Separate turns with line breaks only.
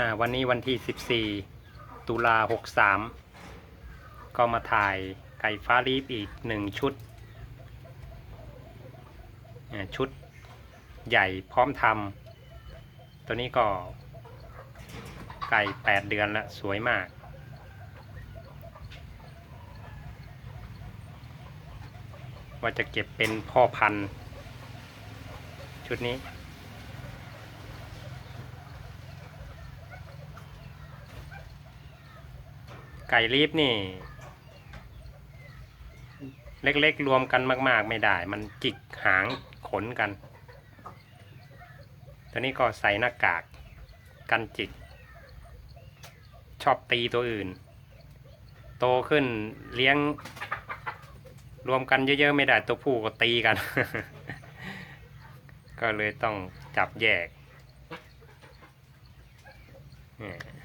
อ่าวันนี้วันที่ 14 ตุลา63 ก็มาถ่ายไก่ฟ้ารีบอีกหนึ่งชุด ชุดใหญ่พร้อมทำตัวนี้ก็ไก่ 8 เดือนแล้วสวยมาก ว่าจะเก็บเป็นพ่อพันธุ์ ชุดนี้ ไก่รีบนี่ เล็กๆรวมกันมาก ๆ ไม่ได้ มันจิกหางขนกันตอนนี้ก็ใส่หน้ากากกันจิก ชอบตีตัวอื่น โตขึ้นเลี้ยง รวมกันเยอะ ๆ ไม่ได้ตัวผู้ก็ตีกัน ก็เลยต้องจับแยก Yeah.